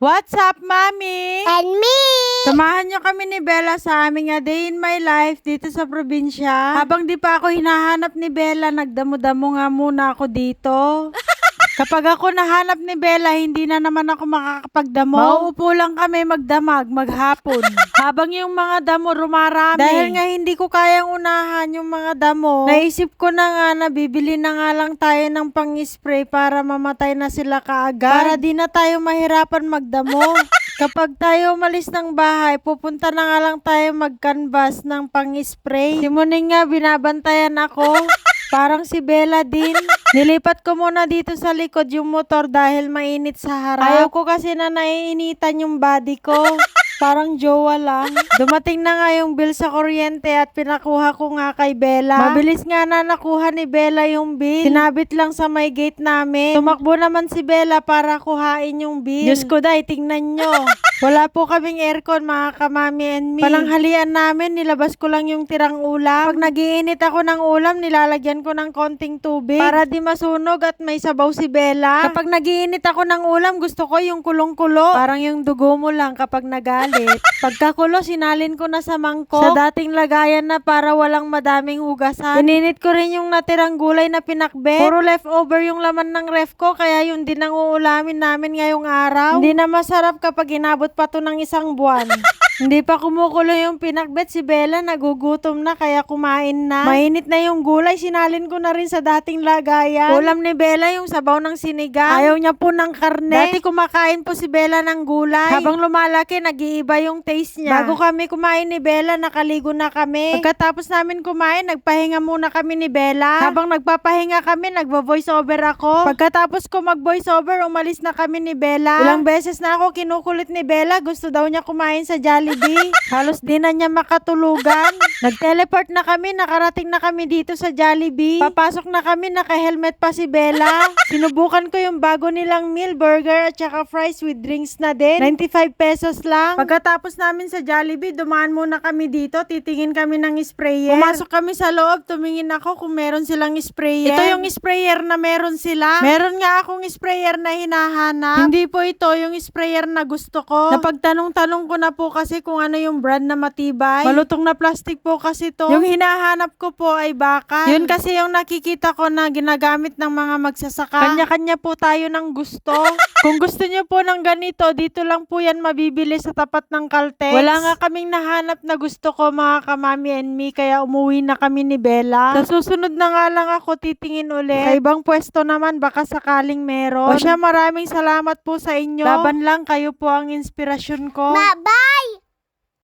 What's up, Mami? And me! Samahan niyo kami ni Bella sa aming A Day in My Life dito sa probinsya. Habang di pa ako hinahanap ni Bella, nagdamo-damo nga muna ako dito. Kapag ako nahanap ni Bella, hindi na naman ako makakapagdamo. Mauupo lang kami magdamag, maghapon. Habang yung mga damo rumarami. Dahil nga hindi ko kayang unahan yung mga damo, naisip ko na nga na bibili na nga lang tayo ng pang-spray para mamatay na sila kaagad. Para di na tayo mahirapan magdamo. Kapag tayo umalis ng bahay, pupunta na nga lang tayo mag-canvas ng pang-spray. Si Muning nga, binabantayan ako. Parang si Bella din. Nilipat ko muna dito sa likod yung motor dahil mainit sa harap. Ayaw ko kasi na naiinitan yung body ko. Parang jowa lang. Dumating na nga yung bill sa kuryente at pinakuha ko nga kay Bella. Mabilis nga na nakuha ni Bella yung bill. Sinabit lang sa may gate namin. Tumakbo naman si Bella para kuhain yung bill. Diyos ko day, tingnan nyo. Wala po kaming aircon mga kamami and me. Palanghalian namin, nilabas ko lang yung tirang ulam. Pag nagiinit ako ng ulam, nilalagyan ko ng konting tubig. Para di masunog at may sabaw si Bella. Kapag nagiinit ako ng ulam, gusto ko yung kulong-kulo. Parang yung dugo mo lang kapag nagalit. Pagkakulo, sinalin ko na sa mangkok. Sa dating lagayan na para walang madaming hugasan. Ininit ko rin yung natirang gulay na pinakbet. Puro leftover yung laman ng ref ko, kaya yun din ang uulamin namin ngayong araw. Hindi na masarap kapag inabot pa to ng isang buwan. Hindi pa kumukulo yung pinakbet si Bella, nagugutom na kaya kumain na. Mainit na yung gulay, sinalin ko na rin sa dating lagayan. Ulam ni Bella yung sabaw ng sinigang. Ayaw niya po ng karne. Dati kumakain po si Bella ng gulay. Habang lumalaki, nag-iiba yung taste niya. Bago kami kumain ni Bella, nakaligo na kami. Pagkatapos namin kumain, nagpahinga muna kami ni Bella. Habang nagpapahinga kami, nagvo-voice over ako. Pagkatapos ko mag-voice over, umalis na kami ni Bella. Ilang beses na ako kinukulit ni Bella, gusto daw niya kumain sa Jollibee. Halos di na niya makatulugan. Nag-teleport na kami, nakarating na kami dito sa Jollibee. Papasok na kami, naka-helmet pa si Bella. Sinubukan ko yung bago nilang meal, burger at saka fries with drinks na din. 95 pesos lang. Pagkatapos namin sa Jollibee, dumaan muna kami dito, titingin kami ng sprayer. Pumasok kami sa loob, tumingin ako kung meron silang sprayer. Ito yung sprayer na meron sila. Meron nga akong sprayer na hinahanap. Hindi po ito yung sprayer na gusto ko. Napagtanong-tanong ko na po kasi kung ano yung brand na matibay. Malutong na plastic po kasi to. Yung hinahanap ko po ay bakal. Yun kasi yung nakikita ko na ginagamit ng mga magsasaka. Kanya-kanya po tayo ng gusto. kung gusto niyo po ng ganito, dito lang po yan mabibili sa tapat ng Caltex. Wala nga kaming nahanap na gusto ko mga kamami and me, kaya umuwi na kami ni Bella. Sa susunod na nga lang ako titingin ulit. Sa ibang pwesto naman, baka sakaling meron. O siya, maraming salamat po sa inyo. Laban lang, kayo po ang inspirasyon ko. Bye-bye!